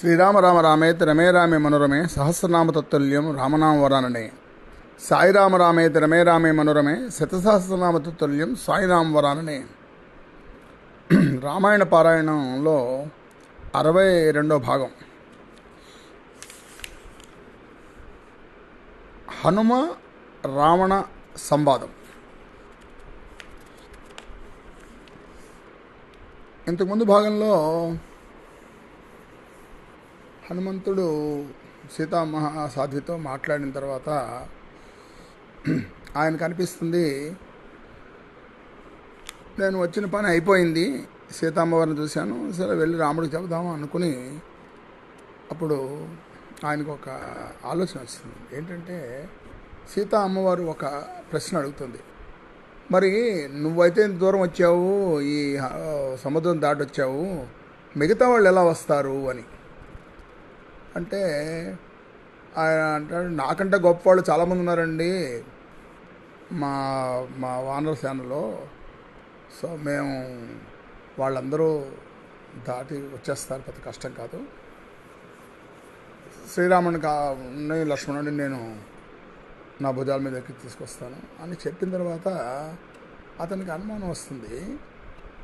శ్రీరామ రామ రామేతి రమే రామే మనోరమే సహస్రనామ తత్తుల్యం రామనామ వరాననే. సాయిరామ రామేతి రమే రామే మనోరమే శతసహస్రనామ తత్తుల్యం సాయిరామ వరాననే. రామాయణ పారాయణంలో అరవై రెండో భాగం. హనుమ రావణ సంవాదం. ఇంతకుముందు భాగంలో హనుమంతుడు సీతామహా సాధ్వితో మాట్లాడిన తర్వాత ఆయనకు అనిపిస్తుంది నేను వచ్చిన పని అయిపోయింది సీతామ్మవారిని చూశాను సరే వెళ్ళి రాముడికి చెబుదాము అనుకుని అప్పుడు ఆయనకు ఒక ఆలోచన వస్తుంది. ఏంటంటే సీతా అమ్మవారు ఒక ప్రశ్న అడుగుతుంది. మరి నువ్వైతే ఇంత దూరం వచ్చావు ఈ సముద్రం దాటొచ్చావు మిగతా వాళ్ళు ఎలా వస్తారు అని. అంటే ఆయన అంటాడు నాకంటే గొప్ప వాళ్ళు చాలామంది ఉన్నారండి మా మా వానర సేనలో. సో మేము వాళ్ళందరూ దాటి వచ్చేస్తారు పెద్ద కష్టం కాదు. శ్రీరాముని కా లక్ష్మణుడిని నేను నా భుజాల మీద ఎక్కి తీసుకొస్తాను అని చెప్పిన తర్వాత అతనికి అనుమానం వస్తుంది.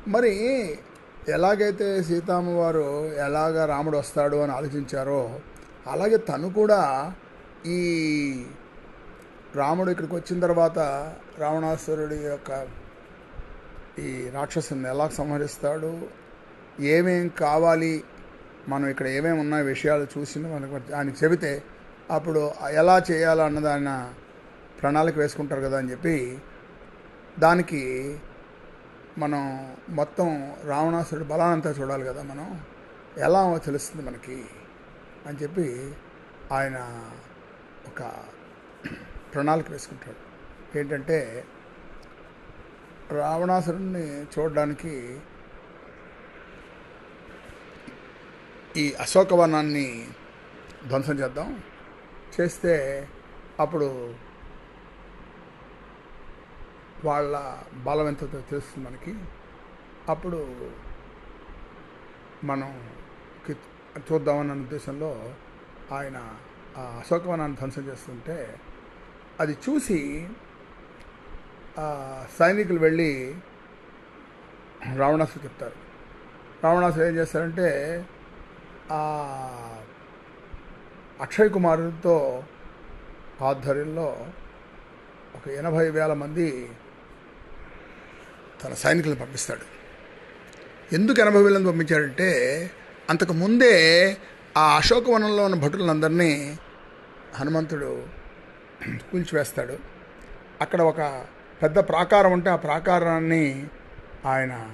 మరి ఎలాగైతే సీతామ్మవారు ఎలాగ రాముడు వస్తాడు అని ఆలోచించారో అలాగే తను కూడా ఈ రాముడు ఇక్కడికి వచ్చిన తర్వాత రావణాసురుడి యొక్క ఈ రాక్షసుని ఎలా సంహరిస్తాడు ఏమేం కావాలి మనం ఇక్కడ ఏమేమి ఉన్న విషయాలు చూసి మనకు ఆయన చెబితే అప్పుడు ఎలా చేయాలో అన్నది ఆయన ప్రణాళిక వేసుకుంటారు కదా అని చెప్పి దానికి మనం మొత్తం రావణాసురుడు బలానంతా చూడాలి కదా మనం. ఎలా తెలుస్తుంది మనకి? అని చెప్పి ఆయన ఒక ప్రణాళిక వేసుకుంటాడు. ఏంటంటే రావణాసురుడిని చూడడానికి ఈ అశోకవనాన్ని ధ్వంసం చేద్దాం. చేస్తే అప్పుడు వాళ్ళ బలం ఎంతో తెలుస్తుంది మనకి. అప్పుడు మనం చూద్దామన్న ఉద్దేశంలో ఆయన ఆ అశోకవనాన్ని ధ్వంసం చేస్తుంటే అది చూసి సైనికులు వెళ్ళి రావణాసుడు చెప్తారు. రావణాసు ఏం చేస్తారంటే ఆ అక్షయ్ కుమారుడితో ఆధ్వర్యంలో ఒక ఎనభై వేల మంది తన సైనికులను పంపిస్తాడు. ఎందుకు ఎనభై వేలను పంపించాడంటే అంతకు ముందే ఆ అశోకవనంలో ఉన్న భటులందరినీ హనుమంతుడు కూల్చివేస్తాడు. అక్కడ ఒక పెద్ద ప్రాకారం ఉంటే ఆ ప్రాకారాన్ని ఆయన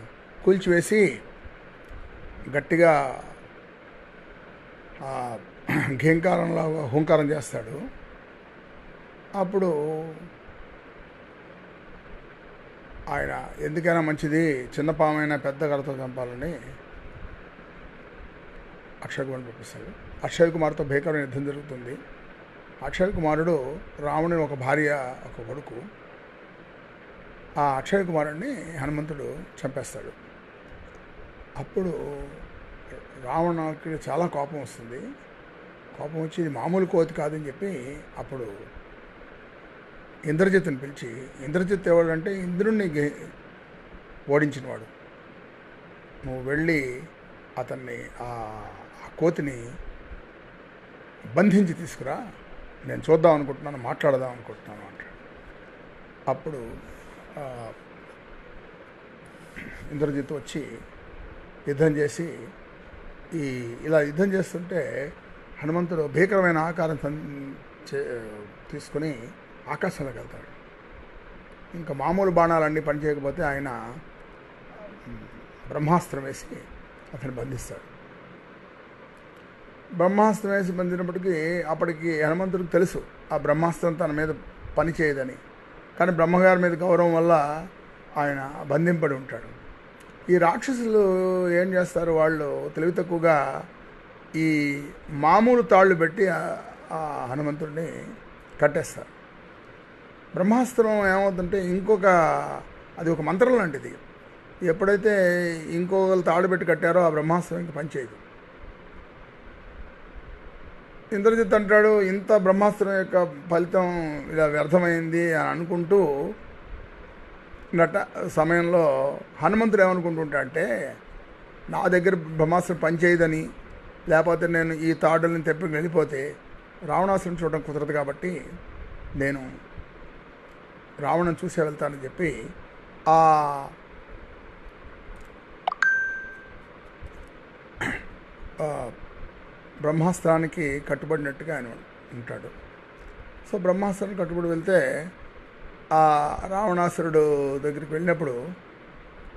కూల్చివేసి గట్టిగా ఆ ఘీంకారంలో హుంకారం చేస్తాడు. అప్పుడు ఆయన ఎందుకైనా మంచిది చిన్న పామైనా పెద్ద కడతో చంపాలని అక్షయ్ కుమార్ పంపిస్తాడు. అక్షయ్ కుమార్తో భీకరమైన యుద్ధం జరుగుతుంది. అక్షయ్ కుమారుడు రావణుని ఒక భార్య ఒక కొడుకు. ఆ అక్షయ్ కుమారుడిని హనుమంతుడు చంపేస్తాడు. అప్పుడు రావణకి చాలా కోపం వస్తుంది. కోపం వచ్చి ఇది మామూలు కోతి కాదని చెప్పి అప్పుడు ఇంద్రజిత్ని పిలిచి ఇంద్రజిత్ ఎవడంటే ఇంద్రుణ్ణి ఓడించినవాడు. నువ్వు వెళ్ళి అతన్ని ఆ కోతిని బంధించి తీసుకురా. నేను చూద్దాం అనుకుంటున్నాను మాట్లాడదాం అనుకుంటున్నాను అంటాడు. అప్పుడు ఇంద్రజిత్ వచ్చి యుద్ధం చేసి ఈ ఇలా యుద్ధం చేస్తుంటే హనుమంతుడు భీకరమైన ఆకారం చే- తీసుకుని ఆకాశంలోకి వెళ్తాడు ఇంకా మామూలు బాణాలన్నీ పనిచేయకపోతే ఆయన బ్రహ్మాస్త్రం వేసి అతను బంధిస్తాడు. బ్రహ్మాస్త్రం వేసి బంధినప్పటికీ అప్పటికి హనుమంతుడికి తెలుసు ఆ బ్రహ్మాస్త్రం తన మీద పని చేయదని. కానీ బ్రహ్మగారి మీద గౌరవం వల్ల ఆయన బంధింపడి ఉంటాడు. ఈ రాక్షసులు ఏం చేస్తారు? వాళ్ళు తెలివి తక్కువగా ఈ మామూలు తాళ్ళు పెట్టి ఆ హనుమంతుడిని కట్టేస్తారు. బ్రహ్మాస్త్రం ఏమవుతుందంటే ఇంకొక అది ఒక మంత్రం లాంటిది. ఎప్పుడైతే ఇంకొకరు తాడు పెట్టి కట్టారో ఆ బ్రహ్మాస్త్రం ఇంక పనిచేయదు. ఇంద్రజిత్ అంటాడు ఇంత బ్రహ్మాస్త్రం యొక్క ఫలితం ఇలా వ్యర్థమైంది అని అనుకుంటూ నట సమయంలో హనుమంతుడు ఏమనుకుంటుంటా అంటే నా దగ్గర బ్రహ్మాస్త్రం పనిచేయదని లేకపోతే నేను ఈ తాడుల్ని తెప్పి వెళ్ళిపోతే రావణాసురం చూడడం కుదరదు కాబట్టి నేను రావణం చూసే వెళ్తానని చెప్పి ఆ బ్రహ్మాస్త్రానికి కట్టుబడినట్టుగా ఆయన ఉంటాడు. సో బ్రహ్మాస్త్రానికి కట్టుబడి వెళ్తే ఆ రావణాసురుడు దగ్గరికి వెళ్ళినప్పుడు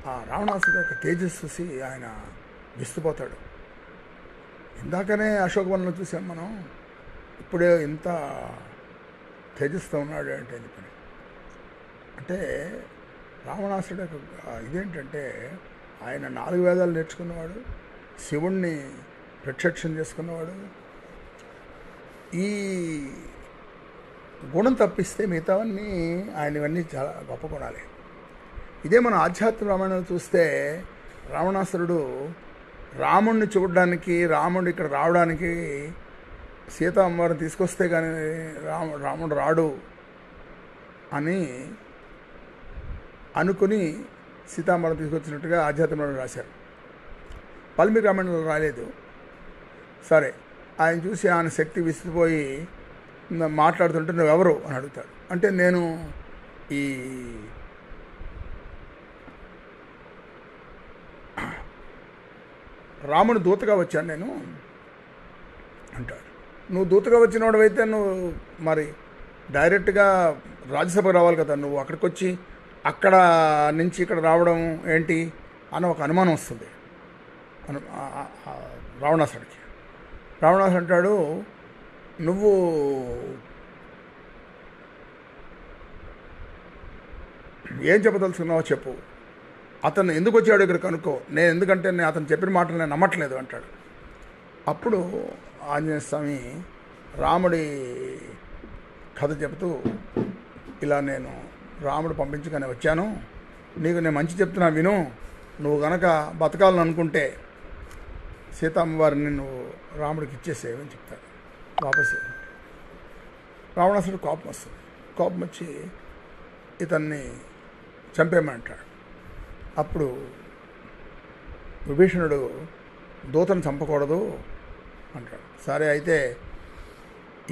ఆ రావణాసురుడు యొక్క తేజస్సు చూసి ఆయన విస్తుపోతాడు. ఇందాకనే అశోకవనంలో చూసాం మనం. ఇప్పుడే ఇంత తేజస్తో ఉన్నాడు అంటే అని పని అంటే రావణాసుడు ఇదేంటంటే ఆయన నాలుగు వేదాలు నేర్చుకున్నవాడు శివుణ్ణి ప్రత్యక్షం చేసుకున్నవాడు. ఈ గుణం తప్పిస్తే మిగతావన్నీ ఆయన ఇవన్నీ చాలా గొప్ప గుణాలే. ఇదే మనం ఆధ్యాత్మిక రామాయణం చూస్తే రావణాసురుడు రాముణ్ణి చూడడానికి రాముడు ఇక్కడ రావడానికి సీత అమ్మవారిని తీసుకొస్తే కానీ రాము రాముడు రాడు అని అనుకుని సీతాంబరం తీసుకొచ్చినట్టుగా ఆధ్యాత్మంలో రాశారు. పల్మి రామాయణంలో రాలేదు. సరే ఆయన చూసి ఆయన శక్తి విసిపోయి మాట్లాడుతుంటే నువ్వెవరు అని అడుగుతాడు. అంటే నేను ఈ రాముని దూతగా వచ్చాను నేను అంటాడు. నువ్వు దూతగా వచ్చినవాడవైతే నువ్వు మరి డైరెక్ట్గా రాజ్యసభకు రావాలి కదా నువ్వు అక్కడికి వచ్చి అక్కడ నుంచి ఇక్కడ రావడం ఏంటి అని ఒక అనుమానం వస్తుంది. అను రావణాసుడికి రావణాసు అంటాడు నువ్వు ఏం చెప్పదలుచుకున్నావో చెప్పు. అతను ఎందుకు వచ్చాడు ఇక్కడ కనుక్కో. నేను ఎందుకంటే నేను అతను చెప్పిన మాటలు నేను నమ్మట్లేదు అంటాడు. అప్పుడు ఆంజనేయ స్వామి రాముడి కథ చెబుతూ ఇలా నేను రాముడు పంపించుకొని వచ్చాను. నీకు నేను మంచి చెప్తున్నా విను. నువ్వు గనక బతకాలని అనుకుంటే సీతమ్మవారిని నువ్వు రాముడికి ఇచ్చేసేవని చెప్తాడు వాపస్. రావణాసుడు కోపం వస్తుంది. కోపం వచ్చి ఇతన్ని చంపేయమంటాడు అప్పుడు విభీషణుడు దూతను చంపకూడదు అంటాడు. సరే అయితే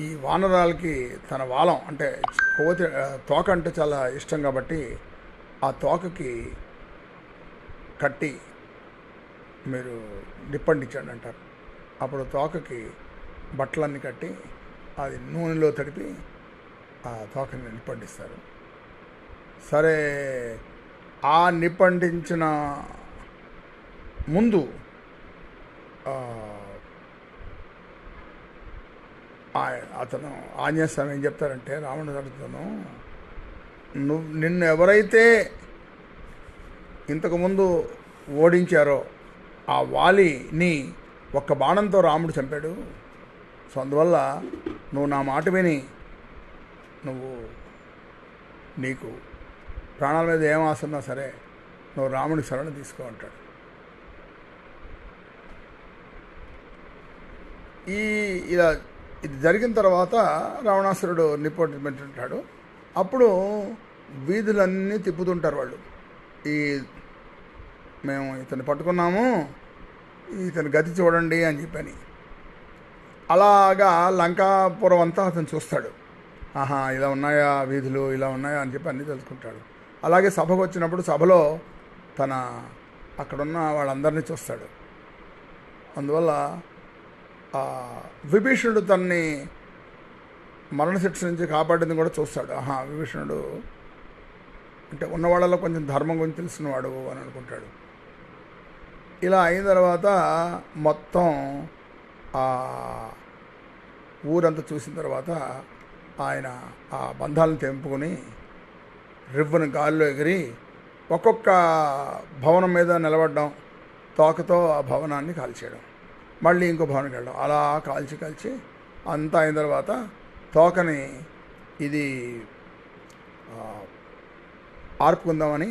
ఈ వానరాలకి తన వాలం అంటే కోతి తోక అంటే చాలా ఇష్టం కాబట్టి ఆ తోకకి కట్టి మీరు నిప్పండించండి అంటారు. అప్పుడు తోకకి బట్టలన్నీ కట్టి అది నూనెలో తడిపి ఆ తోకని నిప్పండిస్తారు. సరే ఆ నిప్పండించిన ముందు అతను ఆంజనేయస్వామి ఏం చెప్తారంటే రావణుడు అడుగుతాను నువ్వు నిన్ను ఎవరైతే ఇంతకుముందు ఓడించారో ఆ వాలిని ఒక్క బాణంతో రాముడు చంపాడు. సో అందువల్ల నువ్వు నా మాట విని నువ్వు నీకు ప్రాణాల మీద ఏం ఆస్తున్నా సరే నువ్వు రాముడి శరణ తీసుకో అంటాడు. ఈ ఇలా ఇది జరిగిన తర్వాత రావణాసురుడు ఉంటాడు. అప్పుడు వీధులన్నీ తిప్పుతుంటారు వాళ్ళు. ఈ మేము ఇతను పట్టుకున్నాము ఇతని గతి చూడండి అని చెప్పని. అలాగా లంకాపురం అంతా అతను చూస్తాడు. ఆహా ఇలా ఉన్నాయా వీధులు ఇలా ఉన్నాయా అని చెప్పి అన్నీ తెలుసుకుంటాడు. అలాగే సభకు వచ్చినప్పుడు సభలో తన అక్కడున్న వాళ్ళందరినీ చూస్తాడు. అందువల్ల విభీషణుడు తన్ని మరణశిక్ష నుంచి కాపాడింది కూడా చూస్తాడు. ఆహా విభీషణుడు అంటే ఉన్నవాళ్ళలో కొంచెం ధర్మం గురించి తెలిసినవాడు అని అనుకుంటాడు. ఇలా అయిన తర్వాత మొత్తం ఆ ఊరంతా చూసిన తర్వాత ఆయన ఆ బంధాలను తెంపుకొని రివ్వును గాల్లో ఎగిరి ఒక్కొక్క భవనం మీద నిలబడడం తోకతో ఆ భవనాన్ని కాల్చేయడం. మళ్ళీ ఇంకో భవనకి వెళ్ళడం. అలా కాల్చి కాల్చి అంతా అయిన తర్వాత తోకని ఇది ఆర్పుకుందామని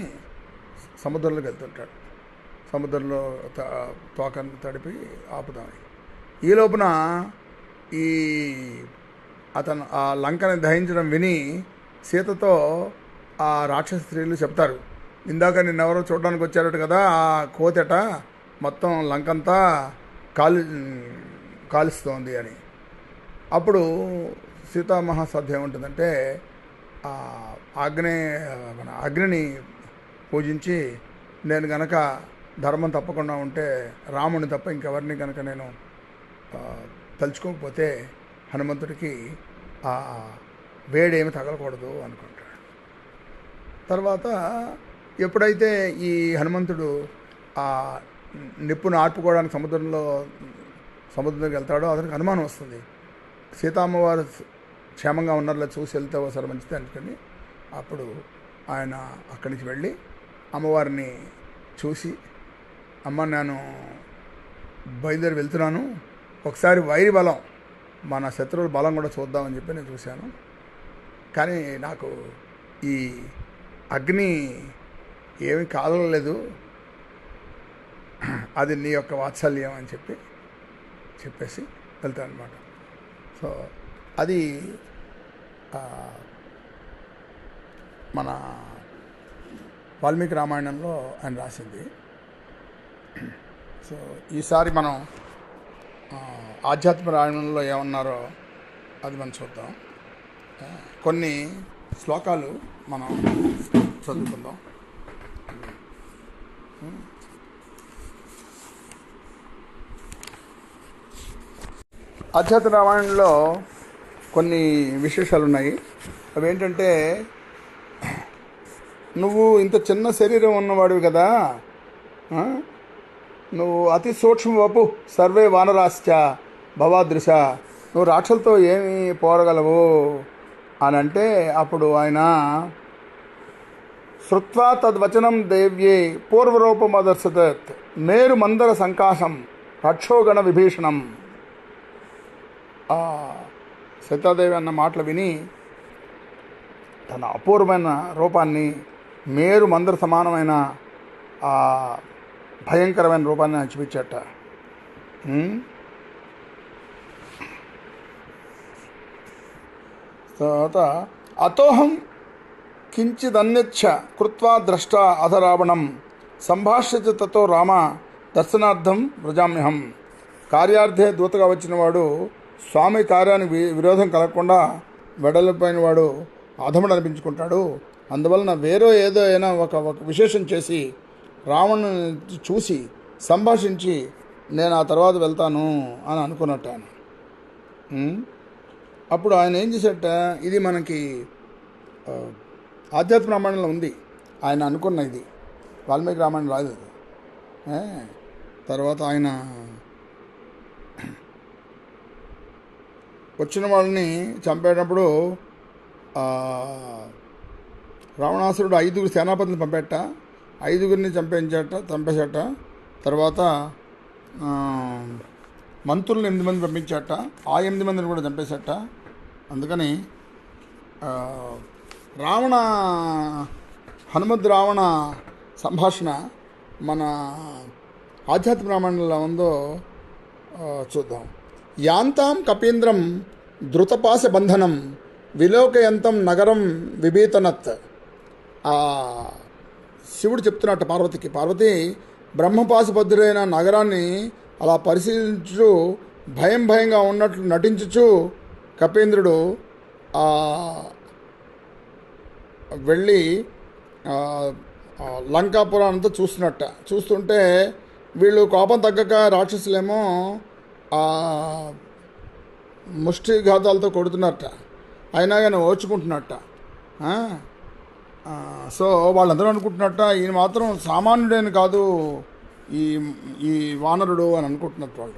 సముద్రంలోకి వెళ్తుంటాడు. సముద్రంలో తోకను తడిపి ఆపుదామని. ఈ లోపున ఈ అతను ఆ లంకని దహించడం విని సీతతో ఆ రాక్షస స్త్రీలు చెప్తారు ఇందాక నిన్నెవరో చూడడానికి వచ్చారట కదా ఆ కోతెట మొత్తం లంకంతా కాలు కాలుస్తోంది అని. అప్పుడు సీతామహాసభ ఏముంటుందంటే ఆగ్నే అగ్ని మన అగ్నిని పూజించి నేను గనక ధర్మం తప్పకుండా ఉంటే రాముని తప్ప ఇంకెవరిని కనుక నేను తలుచుకోకపోతే హనుమంతుడికి ఆ వేడేమి తగలకూడదు అనుకుంటాడు. తర్వాత ఎప్పుడైతే ఈ హనుమంతుడు ఆ నిప్పును ఆర్పుకోవడానికి సముద్రంలో సముద్రం దగ్గరికి వెళ్తాడో అతనికి అనుమానం వస్తుంది. సీతామ్మవారు క్షేమంగా ఉన్నారో చూసి వెళ్తే ఒకసారి మంచిది అనుకుని అప్పుడు ఆయన అక్కడి నుంచి వెళ్ళి అమ్మవారిని చూసి అమ్మ నేను బయలుదేరి వెళ్తున్నాను ఒకసారి వైరి బలం మన శత్రువుల బలం కూడా చూద్దామని చెప్పి నేను చూశాను. కానీ నాకు ఈ అగ్ని ఏమి కాదలేదు అది నీ యొక్క వాత్సల్యం అని చెప్పి చెప్పేసి వెళ్తాను అనమాట సో అది మన వాల్మీకి రామాయణంలో ఆయన రాసింది. సో ఈసారి మనం ఆధ్యాత్మిక రామాయణంలో ఏమన్నారో అది మనం చూద్దాం. కొన్ని శ్లోకాలు మనం చదువుకుందాం. అధ్యాత రామాయణంలో కొన్ని విశేషాలు ఉన్నాయి అవి ఏంటంటే నువ్వు ఇంత చిన్న శరీరం ఉన్నవాడివి కదా నువ్వు అతి సూక్ష్మ వపు సర్వే వానరాశ్చ భవాదృశ నువ్వు రాక్షలతో ఏమి పోరగలవు అని అంటే అప్పుడు ఆయన శృత్వా తద్వచనం దేవ్యే పూర్వరూపమదర్శతత్ మేరు మందర సంకాశం రక్షోగణ విభీషణం. ఆ సీతాదేవి అన్న మాటలు విని తన అపూర్వమైన రూపాన్ని మేరు మందర సమానమైన ఆ భయంకరమైన రూపాన్ని ఆయన చూపించట తర్వాత అతోహం కించిదన్యచ్చ కృత్వా ద్రష్ట అధ రావణం సంభాష్య తతో రామ దర్శనార్థం వ్రజామ్యహం. కార్యార్థే దూతగా వచ్చినవాడు స్వామి కార్యానికి వి- విరోధం కలగకుండా వెడలిపోయిన వాడు అధముడు అనిపించుకుంటాడు. అందువలన వేరే ఏదో అయినా ఒక ఒక విశేషం చేసి రావణుని చూసి సంభాషించి నేను ఆ తర్వాత వెళ్తాను అని అనుకున్నట్టు ఆయన అప్పుడు ఆయన ఏం చేసేట ఇది మనకి ఆ, ఆధ్యాత్మిక రామాయణంలో ఉంది. ఆయన అనుకున్న ఇది వాల్మీకి రామాయణం రాదు తర్వాత ఆయన వచ్చిన వాళ్ళని చంపేటప్పుడు రావణాసురుడు ఐదుగురు సేనాపతిని పంపేట ఐదుగురిని చంపేంచాట చంపేశాట. తర్వాత మంత్రులను ఎనిమిది మంది పంపించాట ఆ ఎనిమిది మందిని కూడా చంపేశాట. అందుకని రావణ హనుమద్ రావణ సంభాషణ మన ఆధ్యాత్మిక రామాయణంలో ఉందో చూద్దాం. యాంతాం కపీంద్రం ధృతపాశ బంధనం విలోకయంతం నగరం విభీతనత్ ఆ శివుడు చెప్తున్నట్టు పార్వతికి పార్వతి బ్రహ్మపాశబద్ధుడైన నగరాన్ని అలా పరిశీలించు భయం భయంగా ఉన్నట్లు నటించుచు కపీంద్రుడు వెళ్ళి ఆ, అంతా చూస్తున్నట్ట. చూస్తుంటే వీళ్ళు కోపం తగ్గక రాక్షసులేమో ముష్టి ముష్టిఘాతాలతో కొడుతున్నట్ట అయినా కానీ ఓర్చుకుంటున్నట్ట సో వాళ్ళందరూ అనుకుంటున్నట్ట ఈయన మాత్రం సామాన్యుడేని కాదు ఈ ఈ వానరుడు అని అనుకుంటున్నట్టు వాళ్ళు.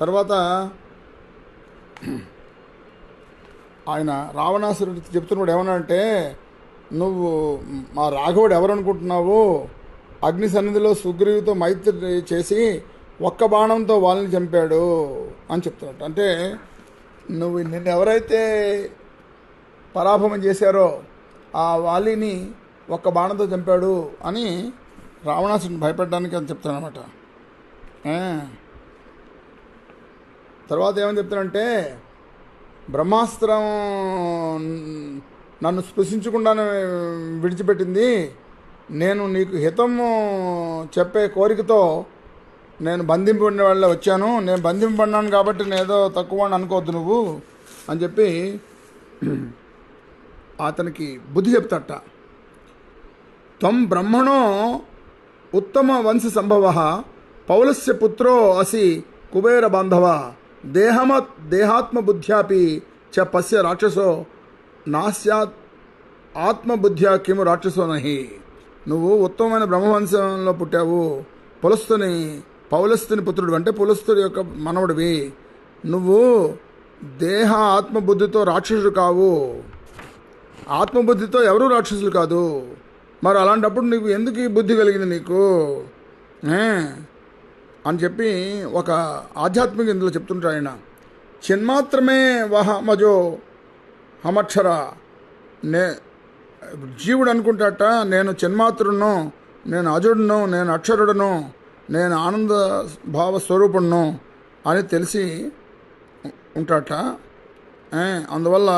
తర్వాత ఆయన రావణాసురుడు చెప్తున్నాడు ఏమన్నాడంటే నువ్వు మా రాఘవుడు ఎవరు అనుకుంటున్నావు అగ్ని సన్నిధిలో సుగ్రీవుతో మైత్రి చేసి ఒక్క బాణంతో వాళ్ళని చంపాడు అని చెప్తున్నట్టు అంటే నువ్వు నిన్ను ఎవరైతే పరాభవం చేశారో ఆ వాలిని ఒక్క బాణంతో చంపాడు అని రావణాసుని భయపడడానికి అని చెప్తానమాట తర్వాత ఏమని చెప్తానంటే బ్రహ్మాస్త్రం నన్ను స్పృశించకుండానే విడిచిపెట్టింది. నేను నీకు హితము చెప్పే కోరికతో నేను బంధింపబడిన వాళ్ళ వచ్చాను. నేను బంధింపబడినాను కాబట్టి నేను ఏదో తక్కువ అని అనుకోవద్దు నువ్వు అని చెప్పి అతనికి బుద్ధి చెప్తాట. త్వం బ్రహ్మణో ఉత్తమ వంశ సంభవ పౌలస్య పుత్రో అసి కుబేర బాంధవ దేహమ దేహాత్మబుద్ధ్యాపి చ పశ్య రాక్షసో నాస్యాత్ ఆత్మబుద్ధ్యా కిము రాక్షసో నహి. నువ్వు ఉత్తమమైన బ్రహ్మవంశంలో పుట్టావు. పులస్తుని పౌలస్తుని పుత్రుడు అంటే పులస్తుడి యొక్క మనవడివి. నువ్వు దేహ ఆత్మబుద్ధితో రాక్షసుడు కావు. ఆత్మబుద్ధితో ఎవరు రాక్షసులు కాదు. మరి అలాంటప్పుడు నీకు ఎందుకు ఈ బుద్ధి కలిగింది నీకు? అని చెప్పి ఒక ఆధ్యాత్మిక ఇందులో చెప్తుంటాడు ఆయన. చిన్మాత్రమే వహ మజో హమక్షర. నే జీవుడు అనుకుంటాట నేను చిన్మాత్రుడును నేను అజుడును నేను అక్షరుడును నేను ఆనంద భావ స్వరూపును అని తెలిసి ఉంటాట. అందువల్ల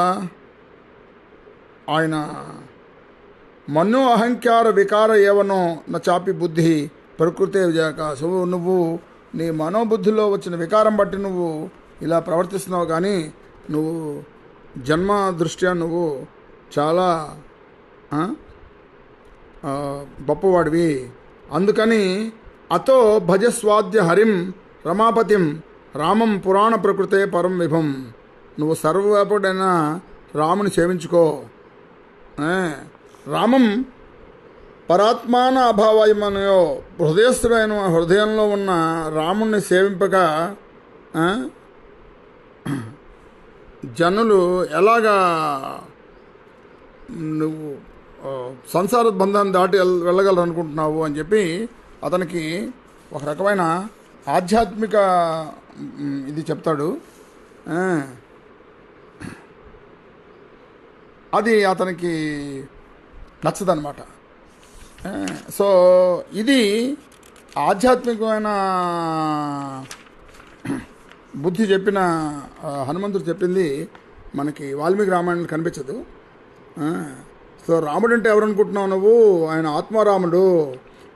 ఆయన మన్నో అహంకార వికార ఏవనో నా చాపి బుద్ధి ప్రకృతి సో నువ్వు నీ మనోబుద్ధిలో వచ్చిన వికారం బట్టి నువ్వు ఇలా ప్రవర్తిస్తున్నావు కానీ నువ్వు జన్మ దృష్ట్యా నువ్వు చాలా గొప్పవాడివి. అందుకని అతో భజస్వాద్య హరిం రమాపతిం రామం పురాణ ప్రకృతే పరం విభం. నువ్వు సర్వవ్యాపుడైన రాముని సేవించుకో. రామం పరాత్మాన అభావయమనయో హృదయస్థుడైన హృదయంలో ఉన్న రాముణ్ణి సేవింపక జనులు ఎలాగా నువ్వు సంసార బంధాన్ని దాటి వెళ్ళగలరు అనుకుంటున్నావు అని చెప్పి అతనికి ఒక రకమైన ఆధ్యాత్మిక ఇది చెప్తాడు. అది అతనికి నచ్చదనమాట సో ఇది ఆధ్యాత్మికమైన బుద్ధి చెప్పిన హనుమంతుడు చెప్పింది మనకి వాల్మీకి రామాయణంలో కనిపించదు. సో రాముడు అంటే ఎవరు అనుకుంటున్నావు నువ్వు? ఆయన ఆత్మారాముడు.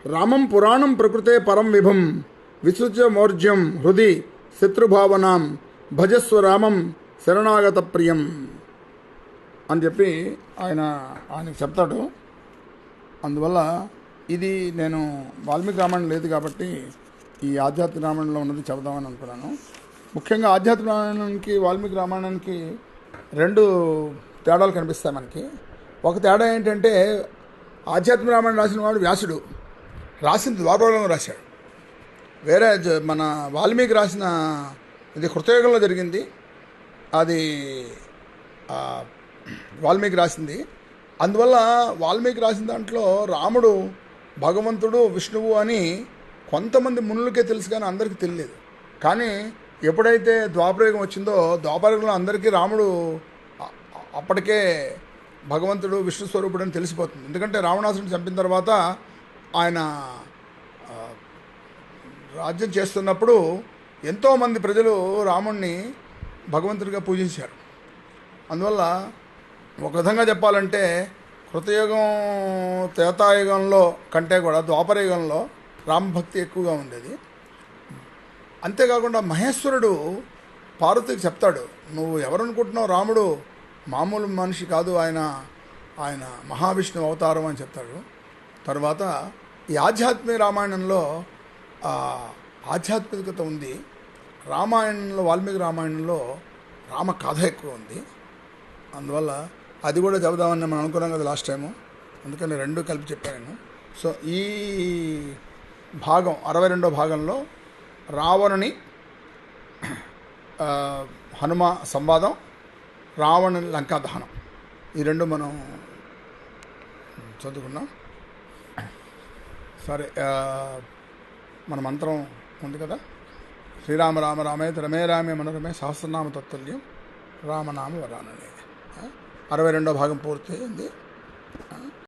రామం పురాణం ప్రకృతే పరం విభం విసృజ్య మౌర్జ్యం హృది శత్రుభావనాం భజస్వ రామం శరణాగత ప్రియం అని చెప్పి ఆయన ఆయనకు చెప్తాడు. అందువల్ల ఇది నేను వాల్మీకి రామాయణం లేదు కాబట్టి ఈ ఆధ్యాత్మిక రామాయణంలో ఉన్నది చెబుదామని అనుకున్నాను. ముఖ్యంగా ఆధ్యాత్మిక రామాయణానికి వాల్మీకి రామాయణానికి రెండు తేడాలు కనిపిస్తాయి మనకి. ఒక తేడా ఏంటంటే ఆధ్యాత్మిక రామాయణం రాసిన వాడు వ్యాసుడు. రాసింది ద్వాపరంలో రాశాడు. వేరే మన వాల్మీకి రాసిన ఇది కృతయుగంలో జరిగింది. అది వాల్మీకి రాసింది. అందువల్ల వాల్మీకి రాసిన దాంట్లో రాముడు భగవంతుడు విష్ణువు అని కొంతమంది మునులకే తెలుసు కానీ అందరికీ తెలియలేదు. కానీ ఎప్పుడైతే ద్వాపరయుగం వచ్చిందో ద్వాపరయుగంలో అందరికీ రాముడు అప్పటికే భగవంతుడు విష్ణు స్వరూపుడు అని తెలిసిపోతుంది. ఎందుకంటే రావణాసురుని చంపిన తర్వాత ఆయన రాజ్యం చేస్తున్నప్పుడు ఎంతోమంది ప్రజలు రాముణ్ణి భగవంతుడిగా పూజించారు. అందువల్ల ఒక విధంగా చెప్పాలంటే కృతయుగం త్రేతాయుగంలో కంటే కూడా ద్వాపరయుగంలో రామభక్తి ఎక్కువగా ఉండేది. అంతేకాకుండా మహేశ్వరుడు పార్వతికి చెప్తాడు నువ్వు ఎవరు అనుకుంటున్నావు రాముడు? మామూలు మనిషి కాదు ఆయన ఆయన మహావిష్ణు అవతారం అని చెప్తాడు. తర్వాత ఈ ఆధ్యాత్మిక రామాయణంలో ఆధ్యాత్మికత ఉంది. రామాయణంలో వాల్మీకి రామాయణంలో రామ కథ ఎక్కువ ఉంది. అందువల్ల అది కూడా చెబుదామని మనం అనుకున్నాం కదా లాస్ట్ టైము అందుకని రెండు కలిపి చెప్పాను నేను. సో ఈ భాగం అరవై రెండో భాగంలో రావణుని హనుమ సంవాదం రావణుని లంకా దహనం ఈ రెండు మనం చదువుకున్నాం. సరే మన మంత్రం ఉంది కదా? శ్రీరామ రామ రామే రమే రామే మనరమే సహస్రనామ తత్తుల్యం రామనామ వరాననే. అరవై రెండో భాగం పూర్తి అయింది